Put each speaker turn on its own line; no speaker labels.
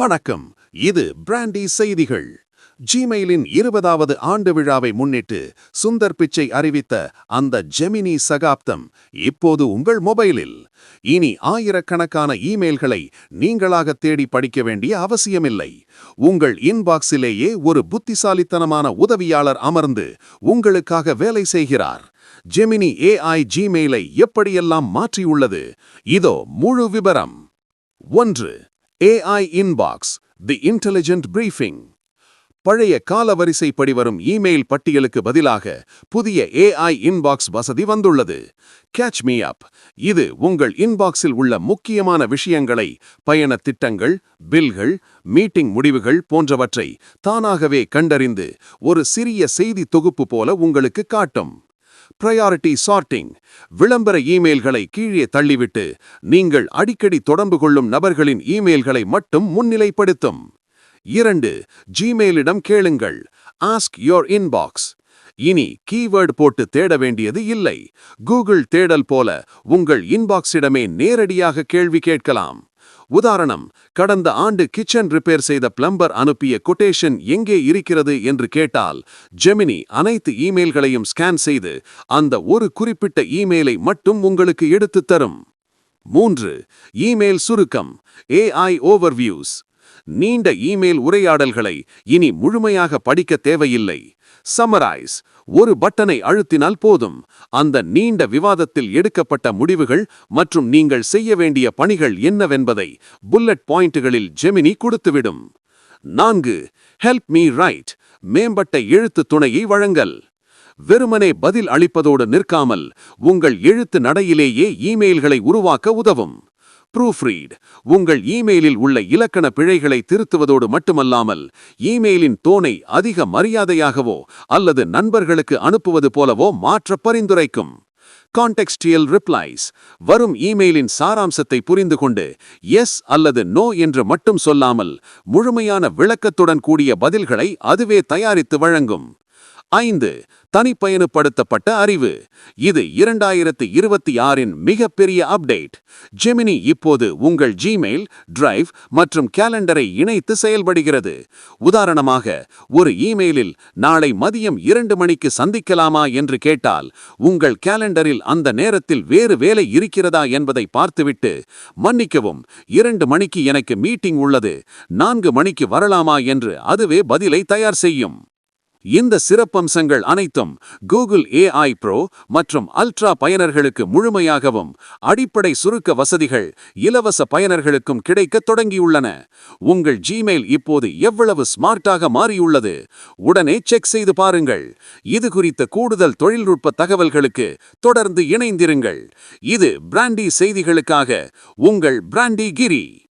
வணக்கம். இது பிராண்டி செய்திகள். ஜிமெயிலின் இருபதாவது ஆண்டு விழாவை முன்னிட்டு சுந்தர் பிச்சை அறிவித்த அந்த ஜெமினி சகாப்தம் இப்போது உங்கள் மொபைலில். இனி ஆயிரக்கணக்கான இமெயில்களை நீங்களாக தேடி படிக்க வேண்டிய அவசியமில்லை. உங்கள் இன்பாக்ஸிலேயே ஒரு புத்திசாலித்தனமான உதவியாளர் அமர்ந்து உங்களுக்காக வேலை செய்கிறார். ஜெமினி ஏஐ ஜிமெயிலை எப்படியெல்லாம் மாற்றியுள்ளது? இதோ முழு விபரம். ஒன்று AI inbox the intelligent briefing பழைய காலவரிசைப்படி வரும் இமெயில் பட்டியலுக்கு பதிலாக புதிய ஏஐ இன்பாக்ஸ் வசதி வந்துள்ளது. கேட்ச் மீ அப் இது உங்கள் இன்பாக்ஸில் உள்ள முக்கியமான விஷயங்களை பயண திட்டங்கள் பில்கள் மீட்டிங் முடிவுகள் போன்றவற்றை தானாகவே கண்டறிந்து ஒரு சிறிய செய்தி தொகுப்பு போல உங்களுக்கு காட்டும். ப்ரையாரிட்டி சார்ட்டிங் விளம்பர இமெயில்களை கீழே தள்ளிவிட்டு நீங்கள் அடிக்கடி தொடர்பு கொள்ளும் நபர்களின் இமெயில்களை மட்டும் முன்னிலைப்படுத்தும். இரண்டு ஜிமெயிலிடம் கேளுங்கள். ஆஸ்க் யோர் இன்பாக்ஸ் இனி கீவேர்டு போட்டு தேட வேண்டியது இல்லை. கூகுள் தேடல் போல உங்கள் இன்பாக்ஸிடமே நேரடியாக கேள்வி கேட்கலாம். உதாரணம் கடந்த ஆண்டு கிச்சன் ரிப்பேர் செய்த பிளம்பர் அனுப்பிய கொட்டேஷன் எங்கே இருக்கிறது என்று கேட்டால் ஜெமினி அனைத்து இமெயில்களையும் ஸ்கேன் செய்து அந்த ஒரு குறிப்பிட்ட இமெயிலை மட்டும் உங்களுக்கு எடுத்து தரும். மூன்று இமெயில் சுருக்கம் ஏஐ ஓவர்வியூஸ் நீண்ட இமெயில் உரையாடல்களை இனி முழுமையாக படிக்க தேவையில்லை. சம்மரைஸ் ஒரு பட்டனை அழுத்தினால் போதும். அந்த நீண்ட விவாதத்தில் எடுக்கப்பட்ட முடிவுகள் மற்றும் நீங்கள் செய்ய வேண்டிய பணிகள் என்னவென்பதை புல்லட் பாயிண்ட்டுகளில் ஜெமினி கொடுத்துவிடும். நான்கு. ஹெல்ப் மீ ரைட் மேம்பட்ட எழுத்து துணையை வழங்கல். வெறுமனே பதில் அளிப்பதோடு நிற்காமல் உங்கள் எழுத்து நடையிலேயே இமெயில்களை உருவாக்க உதவும். ப்ரூஃப்ரீட் உங்கள் இமெயிலில் உள்ள இலக்கண பிழைகளை திருத்துவதோடு மட்டுமல்லாமல் இமெயிலின் தோனை அதிக மரியாதையாகவோ அல்லது நண்பர்களுக்கு அனுப்புவது போலவோ மாற்ற பரிந்துரைக்கும். கான்டெக்ஸ்டியல் ரிப்ளைஸ் வரும் இமெயிலின் சாராம்சத்தை புரிந்து கொண்டு எஸ் அல்லது நோ என்று மட்டும் சொல்லாமல் முழுமையான விளக்கத்துடன் கூடிய பதில்களை அதுவே தயாரித்து வழங்கும். ஐந்து தனிப்பயனுப்படுத்தப்பட்ட அறிவு. இது இரண்டாயிரத்து இருபத்தி ஆறின் மிகப்பெரிய அப்டேட். ஜெமினி இப்போது உங்கள் ஜிமெயில் டிரைவ் மற்றும் கேலண்டரை இணைத்து செயல்படுகிறது. உதாரணமாக ஒரு இமெயிலில் நாளை மதியம் இரண்டு மணிக்கு சந்திக்கலாமா என்று கேட்டால் உங்கள் கேலண்டரில் அந்த நேரத்தில் வேறு வேலை இருக்கிறதா என்பதை பார்த்துவிட்டு மன்னிக்கவும் இரண்டு மணிக்கு எனக்கு மீட்டிங் உள்ளது நான்கு மணிக்கு வரலாமா என்று அதுவே பதிலை தயார் செய்யும். இந்த சிறப்பம்சங்கள் அனைத்தும் கூகுள் ஏஐ ப்ரோ மற்றும் அல்ட்ரா பயனர்களுக்கு முழுமையாகவும் அடிப்படை சுருக்க வசதிகள் இலவச பயனர்களுக்கும் கிடைக்க தொடங்கியுள்ளன. உங்கள் ஜிமெயில் இப்போது எவ்வளவு ஸ்மார்ட்டாக மாறியுள்ளது? உடனே செக் செய்து பாருங்கள். இது குறித்த கூடுதல் தொழில்நுட்ப தகவல்களுக்கு தொடர்ந்து இணைந்திருங்கள். இது பிராண்டி செய்திகளுக்காக உங்கள் பிராண்டி கிரி.